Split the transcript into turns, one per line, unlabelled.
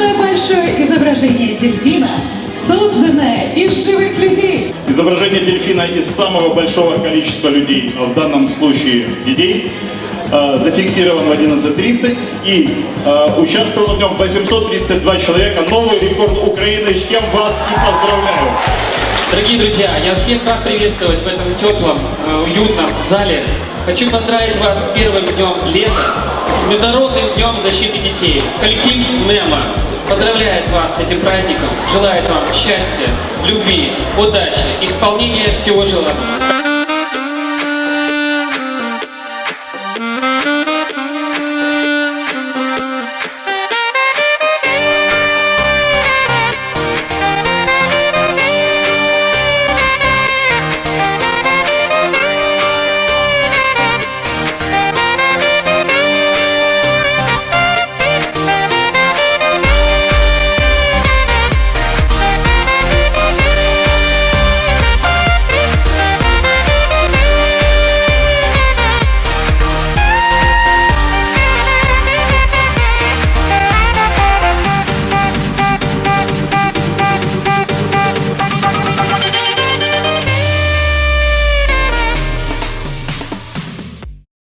Самое большое изображение дельфина, созданное из живых людей.
Изображение дельфина из самого большого количества людей, а в данном случае детей, э, зафиксирован в 11.30 и э, участвовало в нем 832 человека. Новый рекорд Украины, с чем вас и поздравляю.
Дорогие друзья, я всех рад приветствовать в этом теплом, э, уютном зале. Хочу поздравить вас с первым днем лета, с Международным днем защиты детей. Коллектив НЕМА поздравляет вас с этим праздником, желает вам счастья, любви, удачи, исполнения всего желаемого.